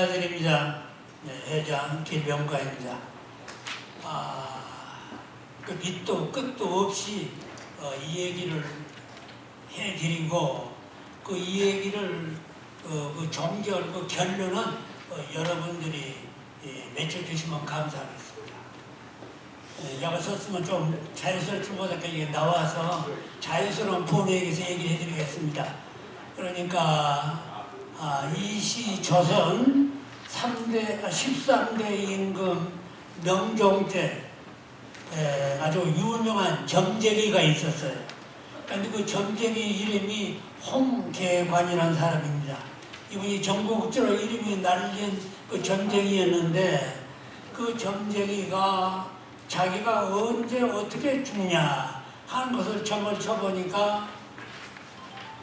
인사드립니다. 네, 회장 김병과입니다. 아, 그 밑도 끝도 없이 어, 이 얘기를 해드리고 그 이 얘기를 어, 그 종결 그 결론은 어, 여러분들이 예, 맺혀주시면 감사하겠습니다. 예, 여기 썼으면 좀 이게 나와서 자연스러운 본회의에서 얘기를 해드리겠습니다. 그러니까 아, 이시 조선 3대, 아, 13대 임금 명종때 에, 아주 유명한 점쟁이가 있었어요. 근데 그 점쟁이 이름이 홍계관이라는 사람입니다. 이분이 전국적으로 이름이 날린 그 점쟁이였는데 그 점쟁이가 자기가 언제 어떻게 죽냐 하는 것을 점을 쳐보니까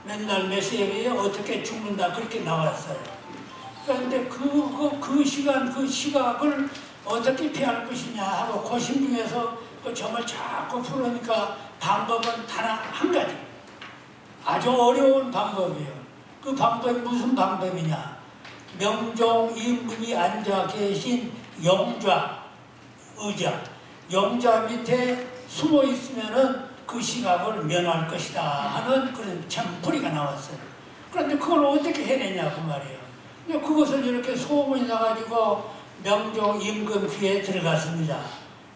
맨날 메시지에 어떻게 죽는다 그렇게 나왔어요. 그런데 그, 그, 그 시간 그 시각을 어떻게 피할 것이냐 하고 고심 중에서 그 점을 자꾸 풀으니까 방법은 단 한 가지. 아주 어려운 방법이에요. 그 방법이 무슨 방법이냐? 명종 임금이 앉아 계신 영좌 의자, 영좌 밑에 숨어 있으면은 그 시각을 면할 것이다 하는 그런 참풀이가 나왔어요. 그런데 그걸 어떻게 해내냐 그 말이에요. 근데 그것을 이렇게 소문이 나가지고 명종 임금 귀에 들어갔습니다.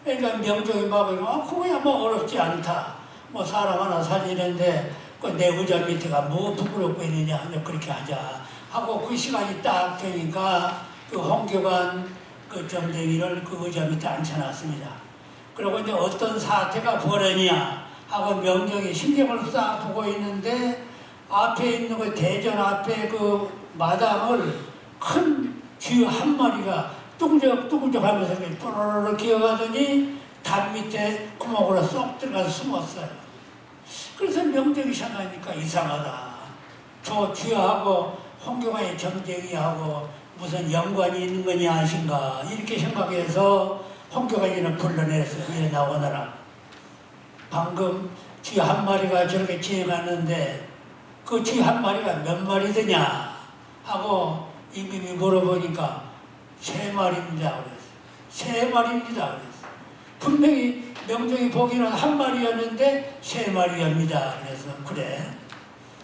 그러니까 명종이 봐보니 아, 그거야 뭐 어렵지 않다. 뭐 사람 하나 살리는데 그내 의자 밑에가 뭐 부끄럽고 있느냐 그렇게 하자 하고 그 시간이 딱 되니까 그 홍교관 그 점쟁이를 그 의자 밑에 앉혀놨습니다. 그리고 이제 어떤 사태가 벌어지냐 하고 명령이 신경을 싹 보고 있는데 앞에 있는 그 대전 앞에 그 마당을 큰 쥐 한 마리가 뚱적뚱적 하면서 또르르 기어가더니 담 밑에 구멍으로 쏙 들어가서 숨었어요. 그래서 명령이 생각하니까 이상하다. 저 쥐하고 홍경화의 점쟁이하고 무슨 연관이 있는 거냐 하신가 이렇게 생각해서 홍경화이는 불러내서 이래 나오느라 방금 쥐 한 마리가 저렇게 지나갔는데 그 쥐 한 마리가 몇 마리더냐 하고 임금이 물어보니까 세 마리입니다 그랬어. 세 마리입니다 그랬어. 분명히 명종이 보기는 한 마리였는데 세 마리입니다. 그래서 그래.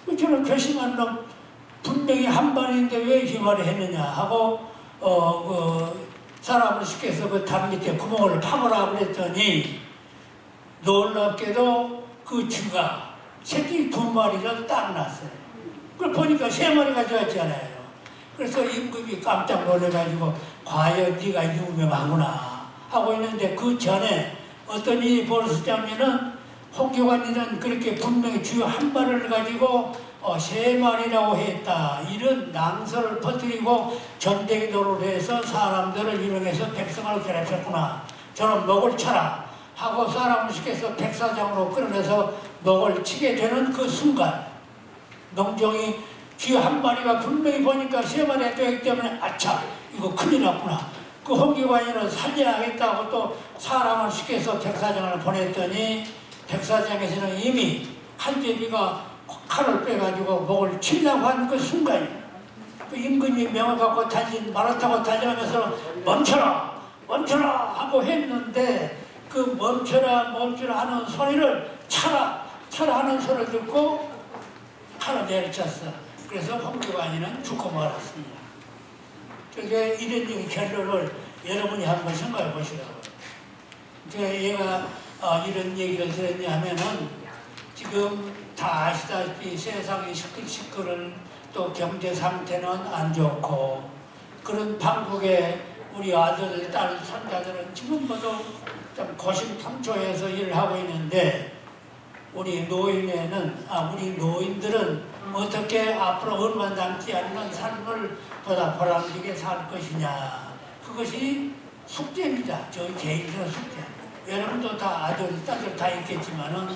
저는 결심한 놈 분명히 한 마리인데 왜 이 말을 했느냐 하고 어, 그 사람을 시켜서 그 담 밑에 구멍을 파보라 그랬더니 놀랍게도 그 쥐가 새끼 두 마리를 딱 났어요. 그걸 보니까 세 마리가 되었잖아요. 그래서 임금이 깜짝 놀래가지고 과연 네가 유명하구나 하고 있는데 그 전에 어떤 일이 벌어졌냐면은 홍교관이는 그렇게 분명히 쥐 한 마리를 가지고 어, 세 마리라고 했다. 이런 낭설을 퍼뜨리고 전쟁이 도를 해서 사람들을 유명해서 백성을 괴롭혔구나. 저는 목을 쳐라. 하고 사람을 시켜서 백사장으로 끌어내서 목을 치게 되는 그 순간 농정이 쥐 한 마리가 분명히 보니까 세 마리가 되기 때문에 아차 이거 큰일 났구나. 그 홍기관이는 살려야겠다고 또 사람을 시켜서 백사장을 보냈더니 백사장에서는 이미 한제비가 칼을 빼가지고 목을 치려고 한 그 순간에 그 임금이 명을 갖고 달린 말을 타고 달려가면서 멈춰라 멈춰라 하고 했는데 그 멈춰라 멈춰라 하는 소리를 차라 차라 하는 소리를 듣고 칼을 내리쳤어 그래서 홍기관이는 죽고 말았습니다. 그게 이런 결론을 여러분이 한번 생각해 보시라고요 제가 얘가 어, 이런 얘기를 들었냐 하면은 지금 다 아시다시피 세상이 시끌시끌은 또 경제 상태는 안 좋고 그런 방국에 우리 아들, 딸, 손자들은 지금 모두 좀 고심통초해서 일을 하고 있는데 우리 노인에는 아 우리 노인들은 어떻게 앞으로 얼마 남지 않는 삶을 보다 보람지게 살 것이냐 그것이 숙제입니다. 저희 개인적 숙제. 여러분도 다 아들, 딸들 다 있겠지만은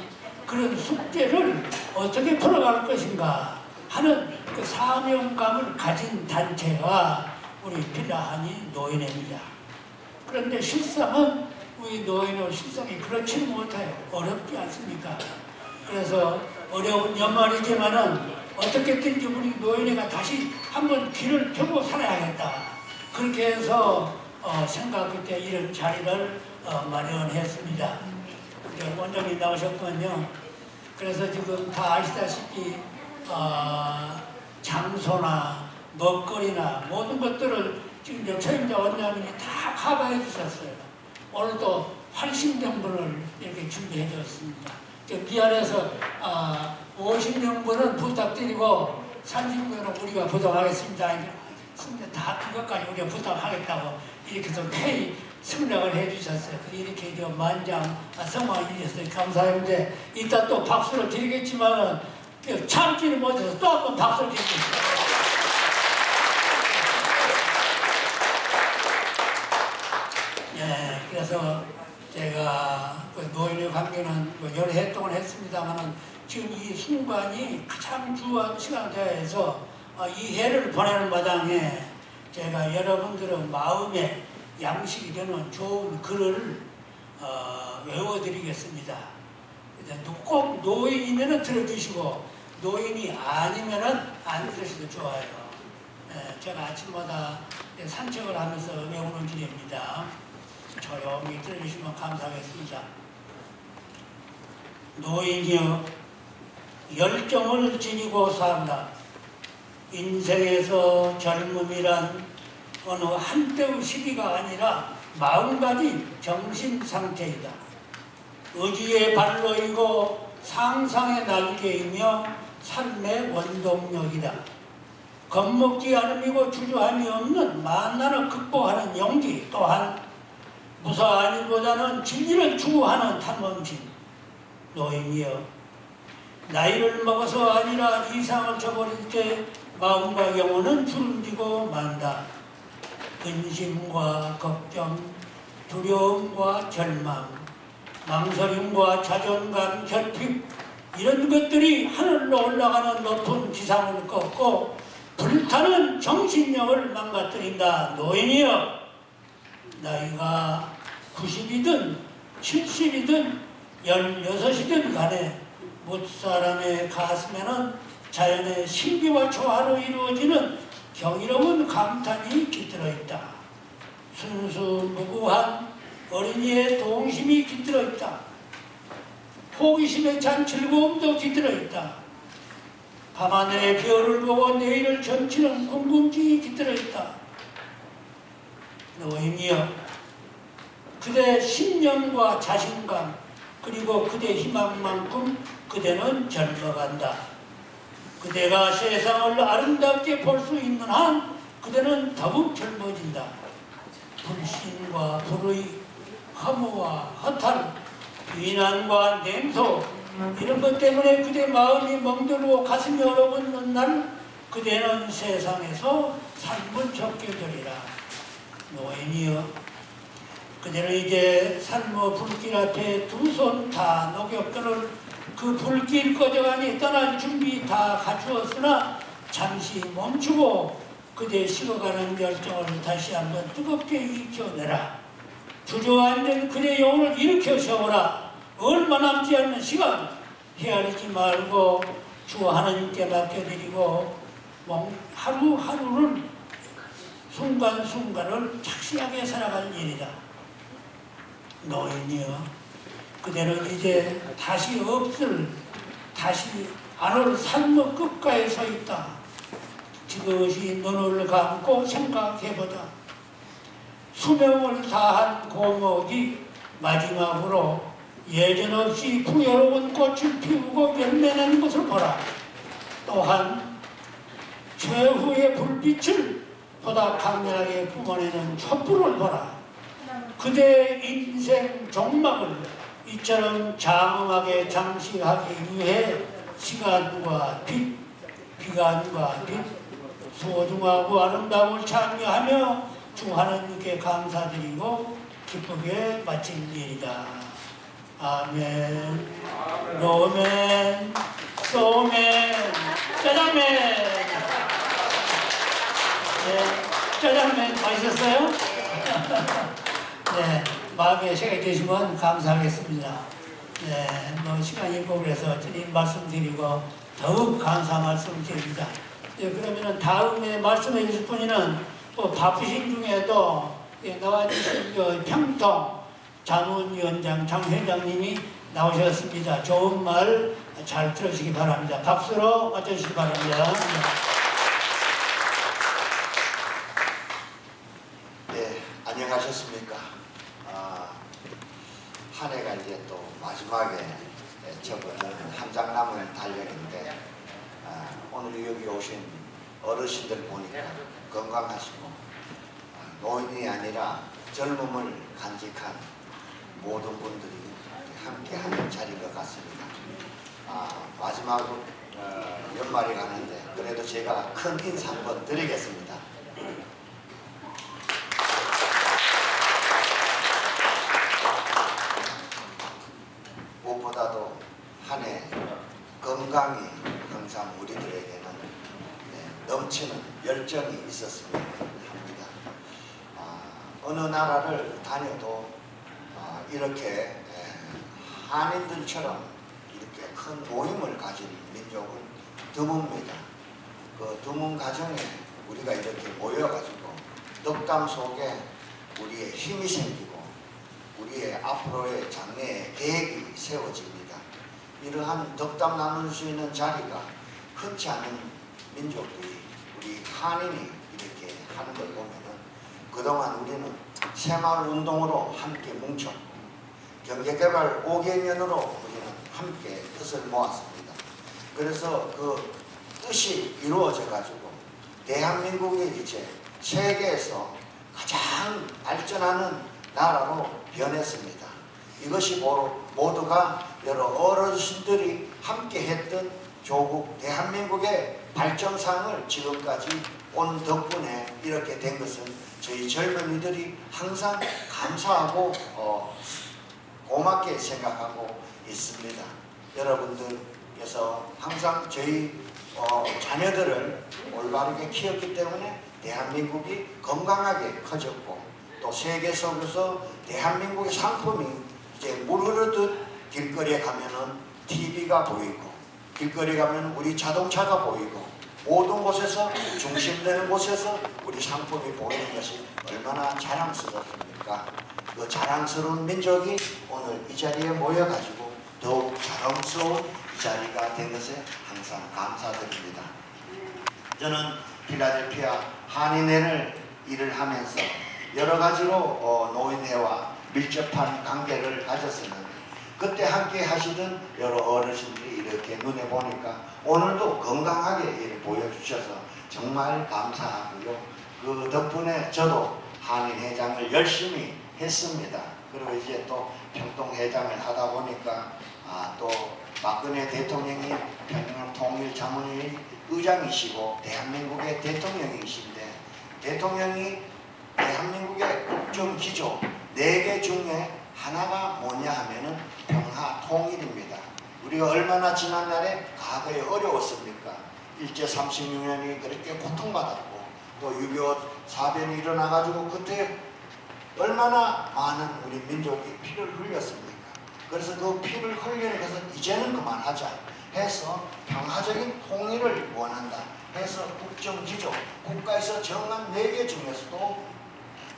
그런 숙제를 어떻게 풀어갈 것인가 하는 그 사명감을 가진 단체가 우리 필라하니 노인회입니다. 그런데 실상은 우리 노인의 실상이 그렇지 못해요. 어렵지 않습니까? 그래서 어려운 연말이지만은 어떻게든지 우리 노인회가 다시 한번 길을 펴고 살아야겠다 그렇게 해서 어, 생각 끝에 이런 자리를 어, 마련했습니다. 원장님 나오셨군요. 그래서 지금 다 아시다시피 어, 장소나 먹거리나 모든 것들을 지금 저 최임자 원장님이 다 커버해 주셨어요. 오늘도 80명분을 이렇게 준비해. 저 미안해서 아, 50명분은 부탁드리고 30명은 우리가 부탁하겠습니다. 다 그것까지 우리가 부탁하겠다고 이렇게 좀 회의 승낙을 해주셨어요. 이렇게 저 만장 성황 일이었어요. 감사했는데 이따 또 박수를 드리겠지만 참지를 못해서 또 한 번 박수를 드리겠습니다. 예, 그래서 제가 그 노인의 관계는 뭐 여러 해 동안 했습니다만은 지금 이 순간이 가장 중요한 시간대에서 어, 이 해를 보내는 마당에 제가 여러분들의 마음에 양식이 되는 좋은 글을 어, 외워드리겠습니다. 꼭 노인이면 들어주시고 노인이 아니면은 안 들으셔도 좋아요. 예, 제가 아침마다 산책을 하면서 외우는 길입니다. 조용히 들어주시면 감사하겠습니다. 노인이여 열정을 지니고 산다. 인생에서 젊음이란 어느 한때의 시기가 아니라 마음가짐, 정신 상태이다. 의지의 발로이고 상상의 날개이며 삶의 원동력이다. 겁먹지 않음이고 주저함이 없는 만난을 극복하는 용기 또한 무사한 일보다는 진리를 추구하는 탐험심 노인이여 나이를 먹어서 아니라 이상을 저버릴 때 마음과 영혼은 주름지고 만다. 근심과 걱정 두려움과 절망 망설임과 자존감 결핍 이런 것들이 하늘로 올라가는 높은 지상을 꺾고 불타는 정신력을 망가뜨린다. 노인이여 나이가 90이든 70이든 16이든 간에 못사람의 가슴에는 자연의 신비와 조화로 이루어지는 경이로운 감탄이 깃들어 있다. 순수 무구한 어린이의 동심이 깃들어 있다. 호기심에 찬 즐거움도 깃들어 있다. 밤하늘의 별을 보고 내일을 점치는 궁금증이 깃들어 있다. 노인이여 그대 신념과 자신감 그리고 그대 희망만큼 그대는 젊어간다. 그대가 세상을 아름답게 볼 수 있는 한 그대는 더욱 젊어진다. 불신과 불의, 허무와 허탈, 비난과 냉소 이런 것 때문에 그대 마음이 멍들고 가슴이 얼어붙는 날 그대는 세상에서 삶을 적게 되리라. 노인이여 그대는 이제 산모 불길 앞에 두 손 다 녹였거늘 그 불길 꺼져가니 떠날 준비 다 갖추었으나 잠시 멈추고 그대 식어가는 열정을 다시 한번 뜨겁게 일으켜내라 주저앉은 그대 영혼을 일으켜 세워라 얼마 남지 않는 시간 헤아리지 말고 주 하나님께 맡겨드리고 뭐 하루하루를 순간순간을 착실하게 살아갈 일이다. 노인이여 그대는 이제 다시 없을 다시 안 올 삶의 끝가에 서 있다. 지그시 눈을 감고 생각해보자. 수명을 다한 고목이 마지막으로 예전 없이 풍요로운 꽃을 피우고 열매내는 것을 보라. 또한 최후의 불빛을 보다 강렬하게 뿜어내는 촛불을 보라. 그대의 인생 종막을 이처럼 장엄하게 장식하기 위해 시간과 빛, 비간과 빛, 소중하고 아름다움을 참여하며 주 하나님께 감사드리고 기쁘게 마친 일이다. 아멘. 노멘, 소멘, 짜장면. 네, 짜장면 맛있었어요? 네, 마음에 새겨주시면 감사하겠습니다. 네, 뭐 시간이 있고 그래서 드린 말씀 드리고 더욱 감사 말씀 드립니다. 네, 그러면은 다음에 말씀해 주실 분이는 어, 바쁘신 중에도 예, 나와주신 그 평통 자문위원장 장 회장님이 나오셨습니다. 좋은 말 잘 들으시기 바랍니다. 박수로 맞춰주시기 바랍니다. 네, 안녕하셨습니까? 아, 한 해가 이제 또 마지막에 접어드는 한장남을 달력인데 아, 오늘 여기 오신 어르신들 보니까 건강하시고 아, 노인이 아니라 젊음을 간직한 모든 분들이 함께 하는 자리인 것 같습니다. 아, 마지막으로 어, 연말이 가는데 그래도 제가 큰 인사 한번 드리겠습니다. 무엇보다도 한 해 건강이 항상 우리들에게는 네, 넘치는 열정이 있었으면 합니다. 아, 어느 나라를 다녀도 아, 이렇게 에, 한인들처럼 이렇게 큰 모임을 가진 민족은 드뭅니다. 그 드문 가정에 우리가 이렇게 모여가지고 덕담 속에 우리의 힘이 생기고 우리의 앞으로의 장래의 계획이 세워집니다. 이러한 덕담 나눌 수 있는 자리가 흔치 않은 민족들이 우리 한인이 이렇게 하는 걸 보면은 그동안 우리는 새마을 운동으로 함께 뭉쳤고 경제개발 5개년으로 우리는 함께 뜻을 모았습니다. 그래서 그 뜻이 이루어져 가지고 대한민국이 이제 세계에서 가장 발전하는 나라로 변했습니다. 이것이 모두가 여러 어르신들이 함께 했던 조국 대한민국의 발전상을 지금까지 온 덕분에 이렇게 된 것은 저희 젊은이들이 항상 감사하고 어, 고맙게 생각하고 있습니다. 여러분들께서 항상 저희 어, 자녀들을 올바르게 키웠기 때문에 대한민국이 건강하게 커졌고 또 세계 속에서 대한민국의 상품이 이제 물 흐르듯 길거리에 가면은 TV가 보이고 길거리 가면 우리 자동차가 보이고 모든 곳에서 중심되는 곳에서 우리 상품이 보이는 것이 얼마나 자랑스럽습니까? 그 자랑스러운 민족이 오늘 이 자리에 모여가지고 더욱 자랑스러운 이 자리가 된 것에 항상 감사드립니다. 저는 필라델피아 한인회를 일을 하면서 여러 가지로 어, 노인회와 밀접한 관계를 가졌었는데 그때 함께 하시던 여러 어르신들이 이렇게 눈에 보니까 오늘도 건강하게 보여주셔서 정말 감사하고요. 그 덕분에 저도 한인회장을 열심히 했습니다. 그리고 이제 또 평통회장을 하다 보니까 아, 또 박근혜 대통령이 평양 통일 자문회의 의장이시고 대한민국의 대통령이신데 대통령이 대한민국의 국정 기조 네 개 중에 하나가 뭐냐 하면은 평화 통일입니다. 우리가 얼마나 지난 날에 과거에 어려웠습니까? 일제 36년이 그렇게 고통받았고 또 6.25 사변이 일어나가지고 그때 얼마나 많은 우리 민족이 피를 흘렸습니까? 그래서 그 피를 것은 이제는 그만하자 해서 평화적인 통일을 원한다 해서 국정기조 국가에서 정한 네 개 중에서도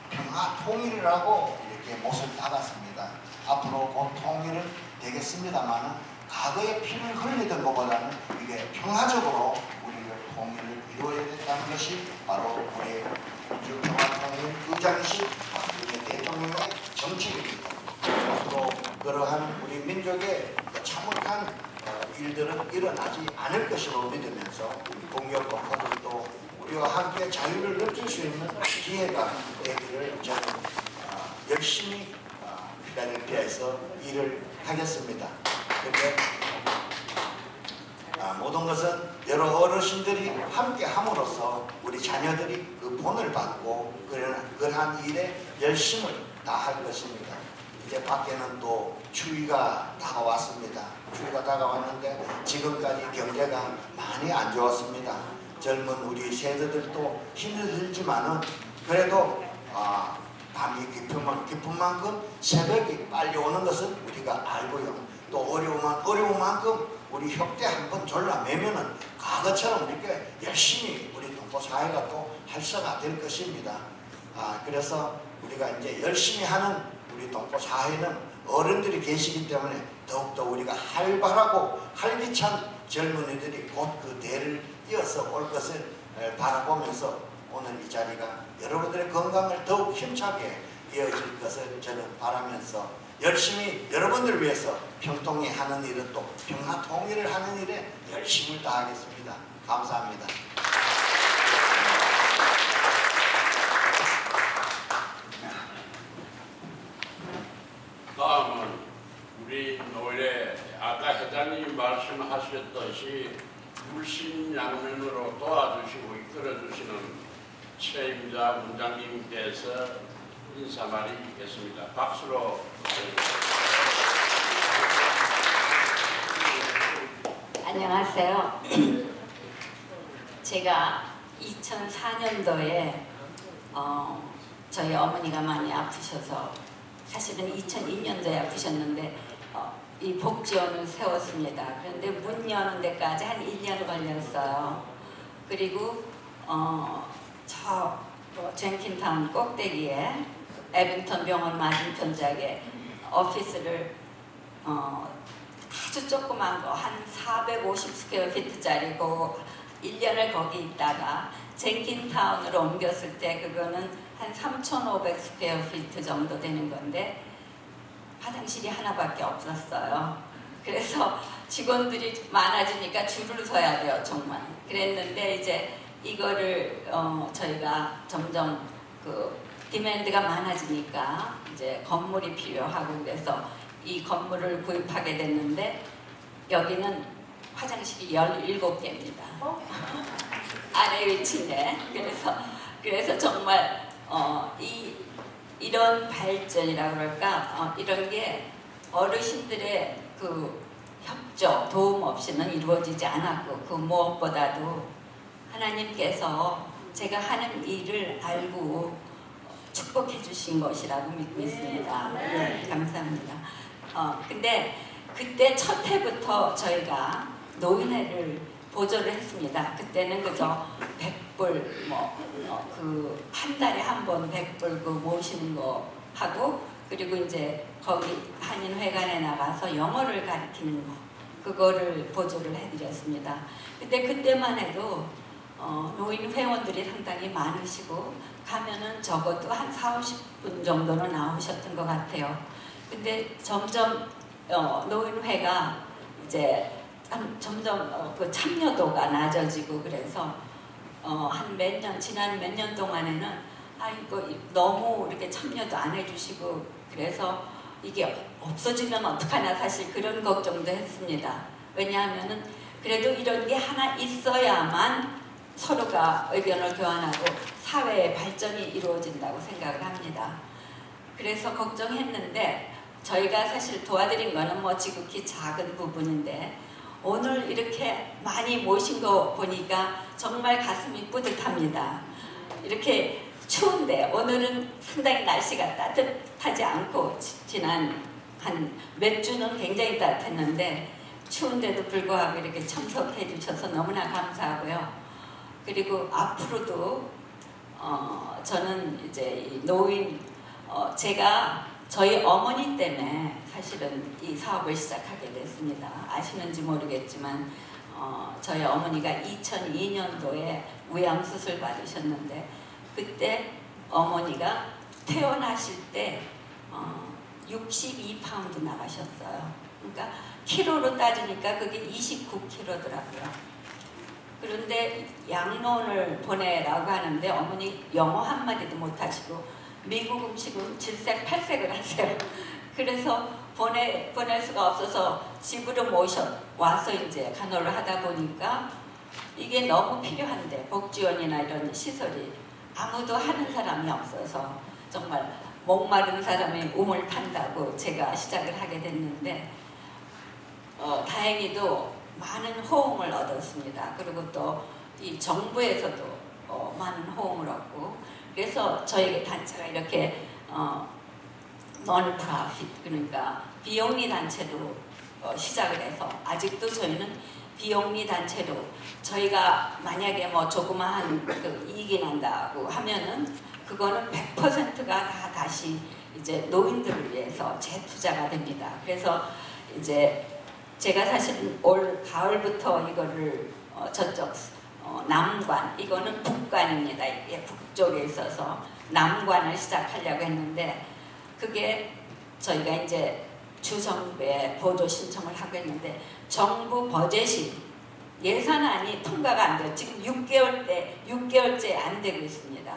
평화 통일이라고 이렇게 못을 박았습니다. 앞으로 곧 통일은 되겠습니다만은 과거에 피를 흘리던 것보다는 이게 평화적으로 우리를 통일을 이루어야 된다는 것이 바로 우리 민주평화통일 의장이신 박근혜 대통령의 정책입니다. 앞으로 그러한 우리 민족의 그 참혹한 어, 일들은 일어나지 않을 것으로 믿으면서 공격 동포들도 우리와 함께 자유를 느낄 수 있는 기회가 되기를 저는 어, 열심히 어, 필라델피아에서 일을 하겠습니다. 그런데 아, 모든 것은 여러 어르신들이 함께 함으로써 우리 자녀들이 그 본을 받고 그러한, 일에 열심을 다할 것입니다. 이제 밖에는 또 추위가 다가왔습니다. 추위가 다가왔는데 지금까지 경제가 많이 안 좋았습니다. 젊은 우리 세대들도 힘을 들지만은 그래도 아, 밤이 깊은, 만- 깊은 만큼 새벽이 빨리 오는 것은 우리가 알고요. 또 어려우면 어려운 만큼 우리 협대 한번 졸라매면은 과거처럼 이렇게 열심히 우리 동포 사회가 또 활성화 될 것입니다. 아, 그래서 우리가 이제 열심히 하는 우리 동포 사회는 어른들이 계시기 때문에 더욱더 우리가 활발하고 활기찬 젊은이들이 곧 그 대를 이어서 올 것을 에, 바라보면서 오늘 이 자리가 여러분들의 건강을 더욱 힘차게 이어질 것을 저는 바라면서 열심히 여러분들을 위해서 평통히 하는 일은 또 평화 통일을 하는 일에 열심을 다하겠습니다. 감사합니다. 다음은 우리 노래 아까 회장님 말씀하셨듯이 불신양면으로 도와주시고 이끌어주시는 최임자 문장님께서 인사말이 있겠습니다. 박수로 안녕하세요. 제가 2004년도에 어, 저희 어머니가 많이 아프셔서 사실은 2002년도에 아프셨는데 어, 이 복지원을 세웠습니다. 그런데 문 여는 데까지 한 1년 걸렸어요. 그리고 어, 저 어, 젠킨타운 꼭대기에 에빈턴 병원 맞은편짝에 오피스를 어, 아주 조그만 거 한 450 스퀘어 피트짜리고 1년을 거기 있다가 젠킨타운으로 옮겼을 때 그거는 한 3,500 스퀘어 피트 정도 되는 건데 화장실이 하나밖에 없었어요. 그래서 직원들이 많아지니까 줄을 서야 돼요, 정말. 그랬는데 이제 이거를 어, 저희가 점점 그 디맨드가 많아지니까 이제 건물이 필요하고 그래서 이 건물을 구입하게 됐는데 여기는 화장실이 17개입니다. 아래 위치에. 그래서 그래서 정말 어, 이 이런 발전이라 그럴까 어, 이런 게 어르신들의 그 협조 도움 없이는 이루어지지 않았고 그 무엇보다도 하나님께서 제가 하는 일을 알고 축복해 주신 것이라고 믿고 있습니다. 네, 감사합니다. 어, 근데 그때 첫 해부터 저희가 노인회를 보조를 했습니다. 그때는 그저 100불 뭐그 한 달에 한 번 100불 그 모시는 거 하고 그리고 이제 거기 한인회관에 나가서 영어를 가르치는 거 그거를 보조를 해드렸습니다. 근데 그때만 해도 어, 노인 회원들이 상당히 많으시고 가면은 적어도 한 4, 50분 정도는 나오셨던 것 같아요. 근데 점점 어, 노인회가 이제 참- 점점 어, 그 참여도가 낮아지고 그래서 어, 한 몇 년 지난 몇 년 동안에는 아 이거 너무 이렇게 참여도 안 해주시고 그래서 이게 없어지면 어떡하나 사실 그런 걱정도 했습니다. 왜냐하면은 그래도 이런 게 하나 있어야만 서로가 의견을 교환하고 사회의 발전이 이루어진다고 생각을 합니다. 그래서 걱정했는데 저희가 사실 도와드린 거는 뭐 지극히 작은 부분인데 오늘 이렇게 많이 모신 거 보니까 정말 가슴이 뿌듯합니다. 이렇게 추운데 오늘은 상당히 날씨가 따뜻하지 않고 지- 지난 한 몇 주는 굉장히 따뜻했는데 추운데도 불구하고 이렇게 참석해 주셔서 너무나 감사하고요. 그리고 앞으로도 어, 저는 이제 이 노인 어, 제가 저희 어머니 때문에 사실은 이 사업을 시작하게 됐습니다. 아시는지 모르겠지만 어, 저희 어머니가 2002년도에 위암 수술 받으셨는데 그때 어머니가 태어나실 때 어, 62파운드 나가셨어요. 그러니까 키로로 따지니까 그게 29kg더라고요. 그런데 양론을 보내라고 하는데 어머니 영어 한마디도 못하시고 미국 음식은 질색 팔색을 하세요. 그래서 보내 보낼 수가 없어서 집으로 모셔 와서 이제 간호를 하다 보니까 이게 너무 필요한데 복지원이나 이런 시설이 아무도 하는 사람이 없어서 정말 목마른 사람의 우물 판다고 제가 시작을 하게 됐는데 어, 다행히도 많은 호응을 얻었습니다. 그리고 또 이 정부에서도 어, 많은 호응을 얻고 그래서 저희 단체가 이렇게 어, non-profit 그러니까 비영리 단체로 어, 시작을 해서 아직도 저희는 비영리 단체로 저희가 만약에 뭐 조그마한 그 이익이 난다고 하면은 그거는 100%가 다 다시 이제 노인들을 위해서 재투자가 됩니다. 그래서 이제 제가 사실 올 가을부터 이거를 어, 저쪽 어, 남관 이거는 북관입니다. 이게 북쪽에 있어서 남관을 시작하려고 했는데 그게 저희가 이제 주정부에 보조 신청을 하고 했는데 정부 버젯이 예산안이 통과가 안 돼요. 지금 6개월 때 6개월째 안 되고 있습니다.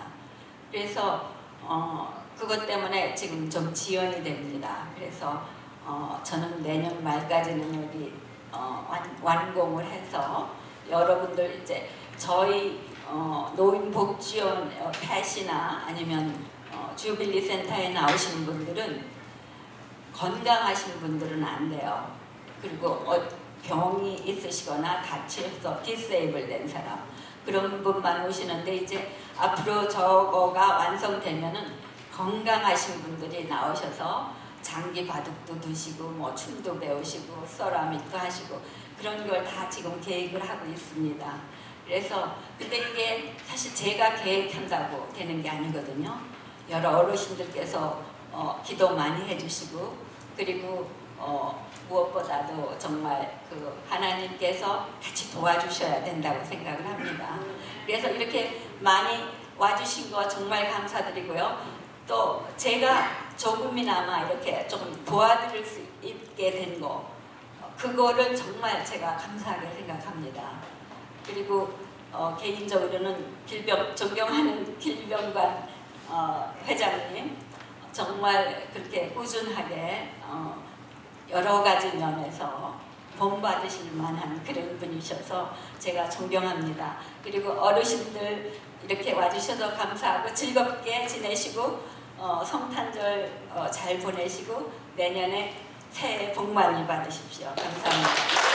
그래서 어, 그것 때문에 지금 좀 지연이 됩니다. 그래서 어, 저는 내년 말까지는 여기 어, 완, 완공을 해서 여러분들 이제 저희 어, 노인복지원 어, 펫이나 아니면 어, 주빌리 센터에 나오시는 분들은 건강하신 분들은 안 돼요. 그리고 어, 병이 있으시거나 다쳐서 디세이블 된 사람 그런 분만 오시는데 이제 앞으로 저거가 완성되면은 건강하신 분들이 나오셔서 장기 바둑도 두시고 뭐 춤도 배우시고 세라믹도 하시고 그런 걸 다 지금 계획을 하고 있습니다. 그래서 근데 이게 사실 제가 계획한다고 되는 게 아니거든요. 여러 어르신들께서 어, 기도 많이 해주시고 그리고 어, 무엇보다도 정말 그 하나님께서 같이 도와주셔야 된다고 생각을 합니다. 그래서 이렇게 많이 와주신 거 정말 감사드리고요. 또 제가 조금이나마 이렇게 좀 도와드릴 수 있게 된 거, 그거를 정말 제가 감사하게 생각합니다. 그리고 어, 개인적으로는 길병 존경하는 길병관 어, 회장님 정말 그렇게 꾸준하게 어, 여러 가지 면에서 본받으실 만한 그런 분이셔서 제가 존경합니다. 그리고 어르신들 이렇게 와주셔서 감사하고 즐겁게 지내시고 어, 성탄절 어, 잘 보내시고 내년에 새해 복 많이 받으십시오. 감사합니다.